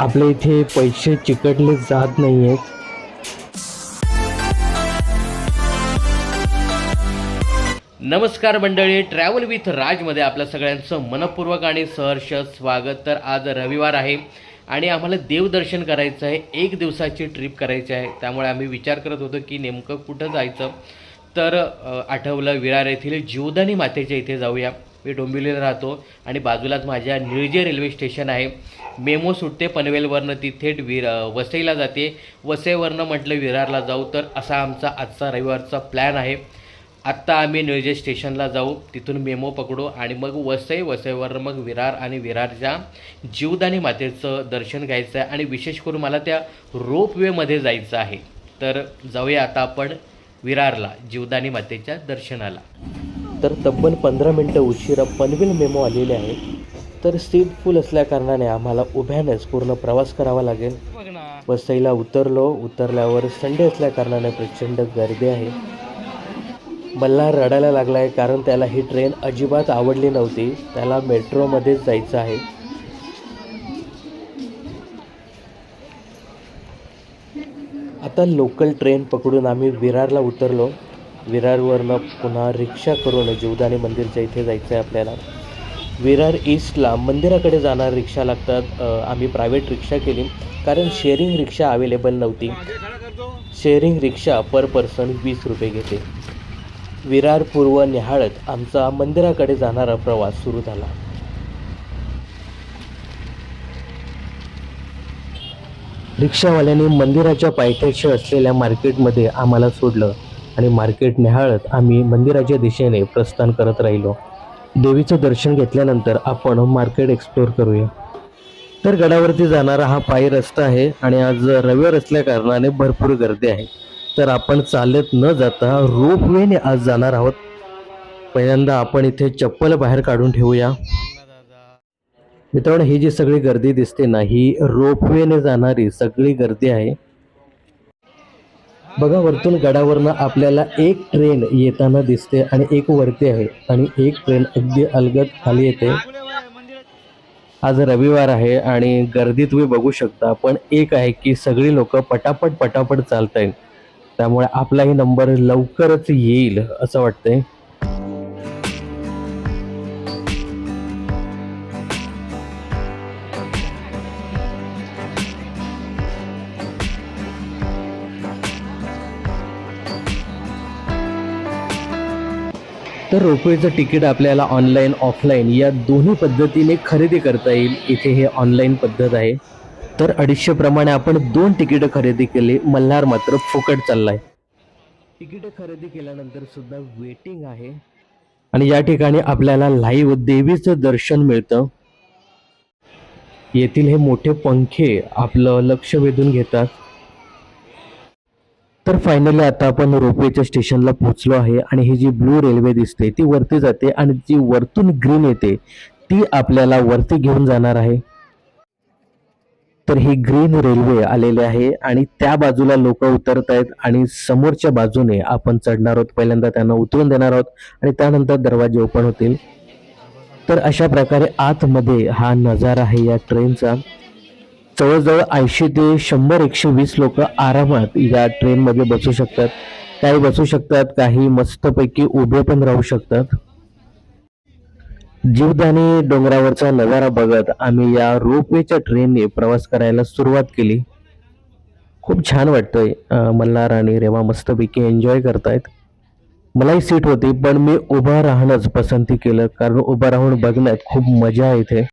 आपल्या इथे पैसे चिकटले जात नाही आहेत नमस्कार मंडळी ट्रॅव्हल विथ राजमध्ये आपल्या सगळ्यांचं मनपूर्वक आणि सहर्ष स्वागत. तर आज रविवार आहे आणि आम्हाला देवदर्शन करायचं आहे. एक दिवसाची ट्रिप करायची आहे. त्यामुळे आम्ही विचार करत होतो की नेमकं कुठं जायचं. तर आठवलं विरार येथील जीवदानी मातेच्या इथे जाऊया. मी डोंबिवलीला राहतो आणि बाजूलाच माझ्या निळजे रेल्वे स्टेशन आहे. मेमो सुटते पनवेलवरनं ती थेट विर वसईला जाते. वसईवरनं म्हटलं विरारला जाऊ तर असा आमचा आजचा रविवारचा प्लॅन आहे. आत्ता आम्ही निळजे स्टेशनला जाऊ तिथून मेमो पकडू आणि मग वसई वसईवर मग विरार आणि विरारच्या जीवदानी मातेचं दर्शन घ्यायचं आहे आणि विशेष करून मला त्या रोपवेमध्ये जायचं आहे. तर जाऊया आता आपण विरारला जीवदानी मातेच्या दर्शनाला. तर तब्बल पंधरा मिनटं उशिरा पनवेल मेमो आलेले आहे तर सीट फुल असल्या कारणाने आम्हाला उभ्यानेच पूर्ण प्रवास करावा लागेल. वसईला उतरलो. उतरल्यावर संडे असल्या कारणाने प्रचंड गर्दी आहे. मल्हार रडायला लागला आहे कारण त्याला ही ट्रेन अजिबात आवडली नव्हती. त्याला मेट्रोमध्येच जायचं आहे. आता लोकल ट्रेन पकडून आम्ही विरारला उतरलो. विरारवरनं पुन्हा रिक्षा करून जीवदानी मंदिरच्या इथे जायचं आहे आपल्याला. विरार ईस्टला मंदिराकडे जाणार रिक्षा लागतात. आम्ही प्रायव्हेट रिक्षा केली. कारण शेअरिंग रिक्षा अवेलेबल नव्हती. शेअरिंग रिक्षा पर पर्सन वीस रुपये घेते. विरार पूर्व निहाळत आमचा मंदिराकडे जाणारा प्रवास सुरू झाला. रिक्षावाल्याने मंदिराच्या पायथ्याशी असलेल्या मार्केटमध्ये आम्हाला सोडलं. आणि मार्केट निहाळत आम्ही मंदिराच्या दिशेने प्रस्थान करत राहिलो. देवीचं दर्शन घेतल्यानंतर आपण मार्केट एक्सप्लोअर करूया. तर गडावरती जाणारा हा पायी रस्ता आहे आणि आज रविवार असल्या कारणाने भरपूर गर्दी आहे. तर आपण चालत न जाता रोपवेने आज जाणार आहोत. पहिल्यांदा आपण इथे चप्पल बाहेर काढून ठेवूया. मित्रांनो ही जी सगळी गर्दी दिसते ना ही रोपवेने जाणारी सगळी गर्दी आहे. बघा वरतून गडावरनं आपल्याला एक ट्रेन येताना दिसते आणि एक वरती आहे आणि एक ट्रेन अगदी अलगद खाली येते. आज रविवार आहे आणि गर्दी तुम्ही बघू शकता पण एक आहे की सगळी लोक पटापट पटापट चालत आहेत त्यामुळे आपलाही नंबर लवकरच येईल असं वाटतंय. तर रोपवेचं तिकीट आपल्याला ऑनलाईन ऑफलाईन या दोन्ही पद्धतीने खरेदी करता येईल. इथे हे ऑनलाईन पद्धत आहे. तर अडीचशे प्रमाणे आपण दोन तिकीटं खरेदी केली. मल्हार मात्र फुकट चाललाय. तिकीटं खरेदी केल्यानंतर सुद्धा वेटिंग आहे. आणि या ठिकाणी आपल्याला लाईव्ह देवीचं दर्शन मिळतं. येथील हे मोठे पंखे आपलं लक्ष वेधून घेतात. तर फायनली आता आपण रोपवेच्या स्टेशनला पोहोचलो आहे आणि ही जी ब्लू रेल्वे दिसते ती वरती जाते आणि जी वरतून ग्रीन येते ती आपल्याला वरती घेऊन जाणार आहे. तर ही ग्रीन रेल्वे आलेली आहे आणि त्या बाजूला लोक उतरत आहेत आणि समोरच्या बाजूने आपण चढणार आहोत. पहिल्यांदा त्यांना उतरून देणार आहोत आणि त्यानंतर दरवाजे ओपन होतील. तर अशा प्रकारे आतमध्ये हा नजारा आहे या ट्रेनचा जवळजवळ ऐंशी ते शंभर एकशे वीस लोक आरामात या ट्रेनमध्ये बसू शकतात. काही बसू शकतात काही मस्तपैकी उभे पण राहू शकतात. जीवदानी डोंगरावरचा नजारा बघत आम्ही या रोपवेच्या ट्रेनने प्रवास करायला सुरुवात केली. खूप छान वाटतंय. मल्हार आणि रेवा मस्तपैकी एन्जॉय करतायत. मलाही सीट होती पण मी उभं राहणंच पसंती केलं. कारण उभं राहून बघण्यात खूप मजा येते.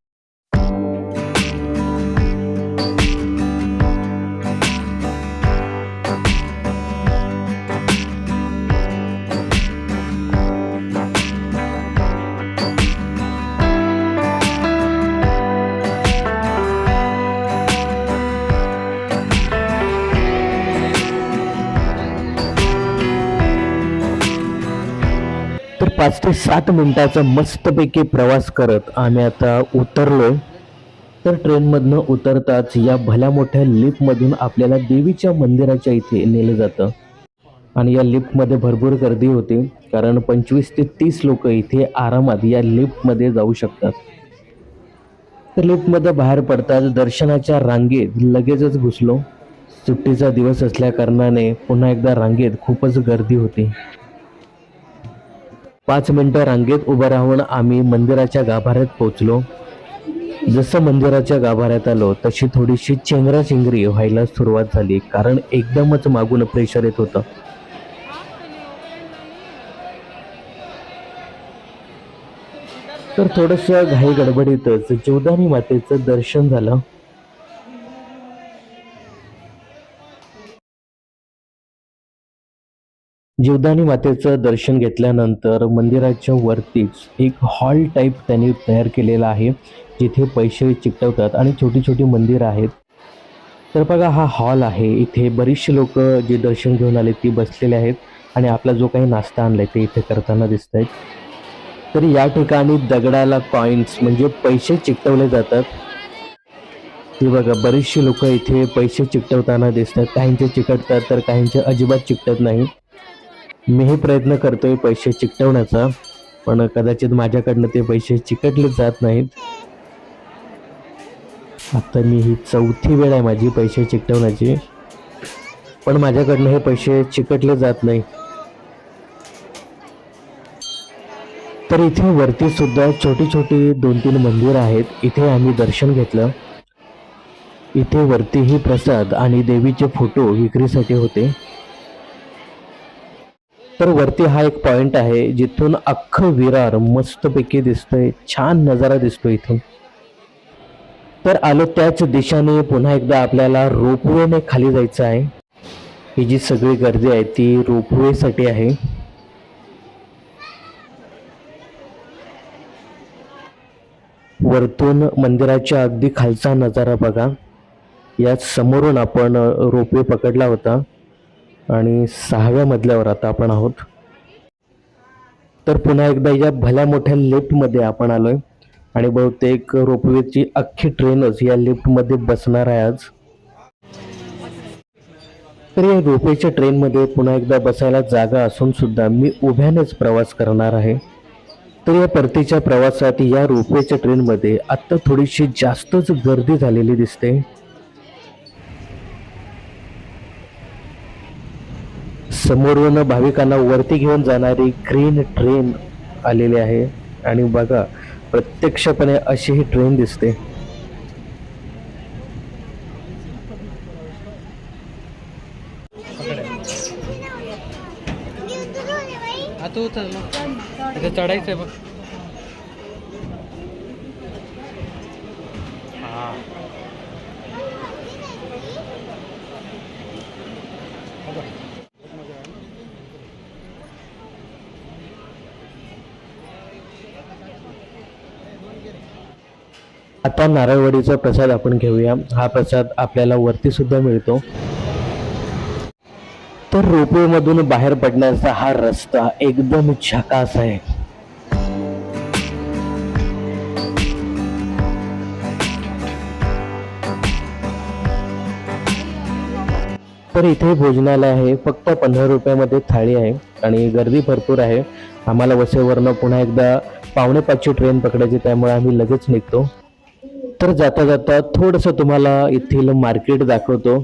पाच ते सात मिनिटाचा मस्तपैकी प्रवास करत आम्ही आता उतरलो. तर ट्रेनमधनं उतरताच या भल्या मोठ्या लिफ्टमधून आपल्याला देवीच्या मंदिराच्या इथे नेलं जातं. आणि या लिफ्टमध्ये भरपूर गर्दी होती कारण पंचवीस ते तीस लोक इथे आरामात या लिफ्टमध्ये जाऊ शकतात. तर लिफ्टमध्ये बाहेर पडताच दर्शनाच्या रांगेत लगेचच घुसलो. सुट्टीचा दिवस असल्या कारणाने पुन्हा एकदा रांगेत खूपच गर्दी होती. पाच मिनटं रांगेत उभं राहून आम्ही मंदिराच्या गाभाऱ्यात पोहोचलो. जसं मंदिराच्या गाभाऱ्यात आलो तशी थोडीशी चेंगराचेंगरी व्हायला सुरुवात झाली कारण एकदमच मागून प्रेशर येत होतं. तर थोडंसं घाई गडबडीतच जोदानी मातेचं दर्शन झालं. जीवदानी मातेचं दर्शन घेतल्यानंतर मंदिराच्या वरतीच एक हॉल टाईप त्यांनी तयार केलेला आहे जिथे पैसे चिकटवतात आणि छोटी छोटी मंदिरं आहेत. तर बघा हा हॉल आहे. इथे बरीचशी लोक जे दर्शन घेऊन आले ती बसलेले आहेत आणि आपला जो काही नाश्ता आणलाय ते इथे करताना दिसत आहेत तर या ठिकाणी दगडाला कॉइन्स म्हणजे पैसे चिकटवले जातात. ते बघा बरीचशी लोक इथे पैसे चिकटवताना दिसतात. काहींचे चिकटतात तर काहींचे अजिबात चिकटत नाही. मीही प्रयत्न करतोय पैसे चिकटवण्याचा पण कदाचित माझ्याकडनं ते पैसे चिकटले जात नाहीत. आता मी ही चौथी वेळ आहे माझी पैसे चिकटवण्याची पण माझ्याकडनं हे पैसे चिकटले जात नाही. तर इथे वरती सुद्धा छोटी छोटी दोन तीन मंदिर आहेत. इथे आम्ही दर्शन घेतलं. इथे वरतीही प्रसाद आणि देवीचे फोटो विक्रीसाठी होते. तर वरती हा एक पॉइंट आहे जिथून अख्खं विरार मस्तपैकी दिसतोय छान नजारा दिसतो इथून. तर आलो त्याच दिशेने पुन्हा एकदा आपल्याला रोपवेने खाली जायचं आहे. ही जी सगळी गर्दी आहे ती रोपवेसाठी आहे. वरतून मंदिराच्या अगदी खालचा नजारा बघा. या समोरून आपण रोपवे पकडला होता. आणि सहाव्या मजल्यावर आता आपण आहोत. तर पुन्हा एकदा या भल्या मोठ्या लिफ्टमध्ये आपण आलोय. आणि बहुतेक रोपवेची अख्खी ट्रेनच या लिफ्टमध्ये बसणार आहे आज. तर या रोपवेच्या ट्रेनमध्ये पुन्हा एकदा बसायला जागा असून सुद्धा मी उभ्यानेच प्रवास करणार आहे. तर या परतीच्या प्रवासात या रोपवेच्या ट्रेनमध्ये आत्ता थोडीशी जास्तच गर्दी झालेली दिसते. समोरून भाविकांना वरती घेऊन जाणारी ग्रीन ट्रेन आलेली आहे. आणि बघा प्रत्यक्षपणे अशी ही ट्रेन दिसते. आता चढायचं आहे बघ. आता नारळवाडीचा प्रसाद आपण घेऊया. हा प्रसाद आपल्याला वरती सुद्धा मिळतो. तर रोपवे मधून बाहेर पडण्याचा हा रस्ता एकदम झकास आहे. तर इथे भोजनालय आहे. फक्त पंधरा रुपयामध्ये थाळी आहे आणि गर्दी भरपूर आहे. आम्हाला वसेवरनं पुन्हा एकदा पावणे पाचची ट्रेन पकडायची त्यामुळे आम्ही लगेच निघतो. तर जाता जाता थोडंसं तुम्हाला येथील मार्केट दाखवतो.